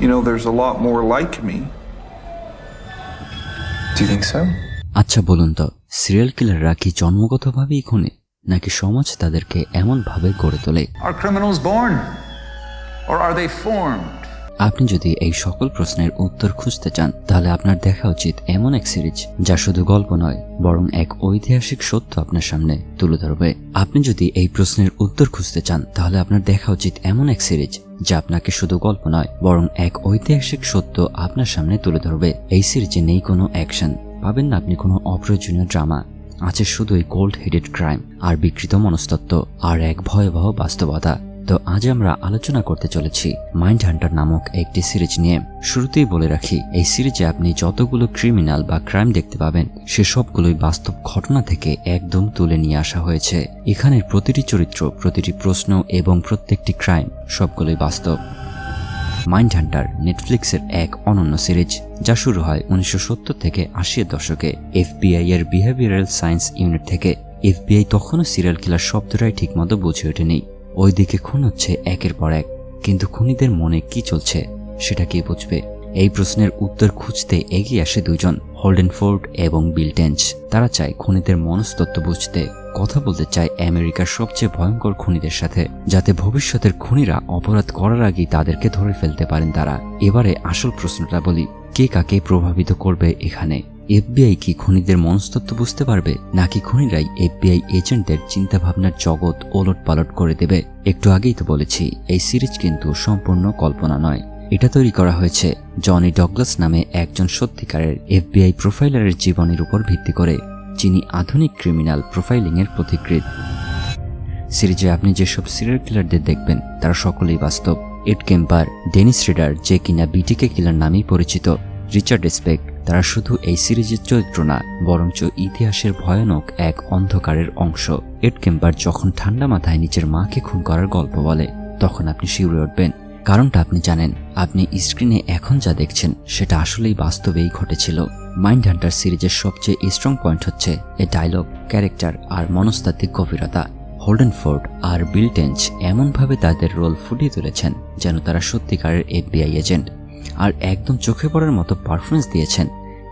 you know, there's a lot more like me. Do you think so? আচ্ছা বলুন তো serial কিলাররা কি জন্মগতভাবেই খুনে নাকি সমাজ তাদেরকে এমনভাবে গড়ে তোলে Are criminals born? Or are they formed? আপনি যদি এই সকল প্রশ্নের উত্তর খুঁজতে চান, তাহলে আপনার দেখা উচিত এমন এক সিরিজ যা শুধু গল্প নয়, বরং এক ঐতিহাসিক সত্য আপনার সামনে তুলে ধরবে। আপনি যদি এই প্রশ্নের উত্তর খুঁজতে চান, তাহলে আপনার দেখা উচিত এমন এক সিরিজ যা আপনাকে শুধু গল্প নয়, বরং এক ঐতিহাসিক সত্য আপনার সামনে তুলে ধরবে। এই সিরিজে নেই কোনো অ্যাকশন, পাবেন না আপনি কোনো অপ্রয়োজনীয় ড্রামা। আছে শুধুই কোল্ড হেডেড ক্রাইম আর বিকৃত মনস্তত্ত্ব আর এক ভয়াবহ বাস্তবতা। তো আজ আমরা আলোচনা করতে চলেছি মাইন্ড হান্টার নামক একটি সিরিজ নিয়ে। শুরুতেই বলে রাখি, এই সিরিজে আপনি যতগুলো ক্রিমিনাল বা ক্রাইম দেখতে পাবেন, সে সবগুলোই বাস্তব ঘটনা থেকে একদম তুলে নিয়ে আসা হয়েছে। এখানের প্রতিটি চরিত্র, প্রতিটি প্রশ্ন এবং প্রত্যেকটি ক্রাইম সবগুলোই বাস্তব। মাইন্ড হান্টার নেটফ্লিক্সের এক অনন্য সিরিজ, যা শুরু হয় উনিশশো সত্তর থেকে আশির দশকে। এফবিআই এর বিহেভিয়ারাল সায়েন্স ইউনিট থেকে। এফবিআই তখনও সিরিয়াল কিলার শব্দটাই ঠিকমতো বুঝে ওঠেনি। ওইদিকে খুন হচ্ছে একের পর এক। কিন্তু খুনিদের মনে কি চলছে, সেটা কে বুঝবে? এই প্রশ্নের উত্তর খুঁজতে এগিয়ে আসে দুজন হোল্ডেন ফোর্ড এবং বিল টেঞ্চ। তারা চায় খুনিদের মনস্তত্ত্ব বুঝতে, কথা বলতে চায় আমেরিকার সবচেয়ে ভয়ঙ্কর খুনিদের সাথে, যাতে ভবিষ্যতের খুনিরা অপরাধ করার আগেই তাদেরকে ধরে ফেলতে পারেন তারা। এবারে আসল প্রশ্নটা বলি, কে কাকে প্রভাবিত করবে এখানে? এফবিআই কি খনিদের মনস্তত্ব বুঝতে পারবে, নাকি খুনিরাই এফবিআই এজেন্টদের চিন্তাভাবনার জগৎ ওলট পালট করে দেবে? একটু আগেই তো বলেছি, এই সিরিজ কিন্তু সম্পূর্ণ কল্পনা নয়। এটা তৈরি করা হয়েছে জনি ডগলাস নামে একজন সত্যিকারের এফবিআই প্রোফাইলারের জীবনের উপর ভিত্তি করে, যিনি আধুনিক ক্রিমিনাল প্রোফাইলিংয়ের পথিকৃৎ সিরিজে আপনি যেসব সিরিয়াল কিলারদের দেখবেন, তারা সকলেই বাস্তব। এড কেম্পার, ডেনিস রিডার, যে কিনা বিটিকে কিলার নামেই পরিচিত। রিচার্ড স্পেক, তারা শুধু এই সিরিজের চরিত্র না, বরঞ্চ ইতিহাসের ভয়ানক এক অন্ধকারের অংশ। এড কেম্পার যখন ঠান্ডা মাথায় নিজের মাকে খুন করার গল্প বলে, তখন আপনি শিউরে উঠবেন। কারণটা আপনি জানেন, আপনি স্ক্রিনে এখন যা দেখছেন, সেটা আসলেই বাস্তবেই ঘটেছিল। মাইন্ড হান্টার সিরিজের সবচেয়ে স্ট্রং পয়েন্ট হচ্ছে এ ডায়লগ ক্যারেক্টার আর মনস্তাত্ত্বিক গভীরতা। হোল্ডেন ফোর্ড আর বিল টেঞ্চ এমনভাবে তাদের রোল ফুটিয়ে তুলেছেন, যেন তারা সত্যিকারের এফবিআই এজেন্ট আর একদম চোখে পড়ার মতো পারফরমেন্স দিয়েছেন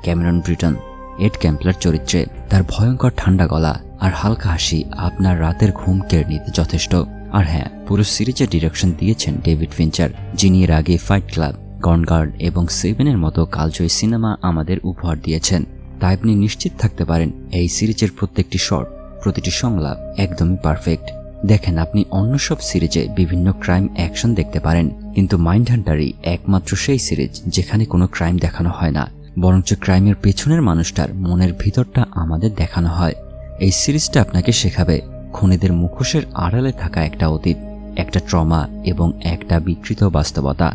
ক্যামেরন ব্রিটন। এড ক্যাম্পলার চরিত্রে তার ভয়ঙ্কর ঠান্ডা গলা আর হালকা হাসি আপনার রাতের ঘুম কেড়ে নিতে যথেষ্ট। আর হ্যাঁ পুরো সিরিজের ডিরেকশন দিয়েছেন ডেভিড ফিঞ্চার, যিনি এর আগে ফাইট ক্লাব গনগার্ড এবং সেভেনের মতো কালজয়ী সিনেমা আমাদের উপহার দিয়েছেন। তাই আপনি নিশ্চিত থাকতে পারেন, এই সিরিজের প্রত্যেকটি শট প্রতিটি সংলাপ একদমই পারফেক্ট দেখেন, আপনি অন্য সব সিরিজে বিভিন্ন ক্রাইম অ্যাকশন দেখতে পারেন, কিন্তু মাইন্ড হান্টারই একমাত্র সেই সিরিজ যেখানে কোনো ক্রাইম দেখানো হয় না। বরঞ্চ ক্রাইমের পেছনের মানুষটার মনের ভিতরটা আমাদের দেখানো হয়। এই সিরিজটা আপনাকে শেখাবে খুনিদের মুখোশের আড়ালে থাকা একটা অতীত, একটা ট্রমা এবং একটা বিকৃত বাস্তবতা।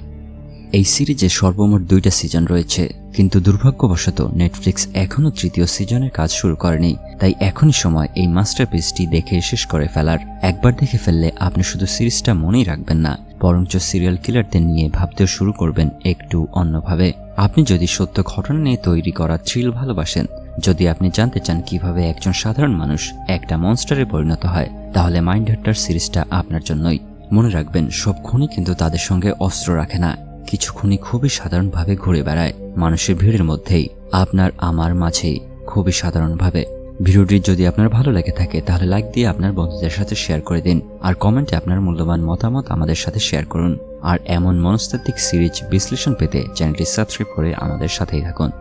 এই সিরিজে সর্বমোট দুইটা সিজন রয়েছে, কিন্তু দুর্ভাগ্যবশত নেটফ্লিক্স এখনও তৃতীয় সিজনের কাজ শুরু করেনি, তাই এখনই সময় এই মাস্টারপিসটি দেখে শেষ করে ফেলার। একবার দেখে ফেললে আপনি শুধু সিরিজটা মনেই রাখবেন না, বরঞ্চ সিরিয়াল কিলারদের নিয়ে ভাবতেও শুরু করবেন একটু অন্যভাবে। আপনি যদি সত্য ঘটনা নিয়ে তৈরি করা থ্রিল ভালোবাসেন, যদি আপনি জানতে চান কীভাবে একজন সাধারণ মানুষ একটা মনস্টারে পরিণত হয়, তাহলে মাইন্ড হার্টার সিরিজটা আপনার জন্যই। মনে রাখবেন, সব খুনি কিন্তু তাদের সঙ্গে অস্ত্র রাখে না। কিছু খুনি খুবই সাধারণভাবে ঘুরে বেড়ায় মানুষের ভিড়ের মধ্যেই। আপনার, আমার মাঝেই খুবই সাধারণভাবে। ভিডিওটি যদি আপনার ভালো লেগে থাকে, তাহলে লাইক দিয়ে আপনার বন্ধুদের সাথে শেয়ার করে দিন। আর কমেন্টে আপনার মূল্যবান মতামত আমাদের সাথে শেয়ার করুন। আর এমন মনস্তাত্ত্বিক সিরিজ বিশ্লেষণ পেতে চ্যানেলটি সাবস্ক্রাইব করে আমাদের সাথেই থাকুন।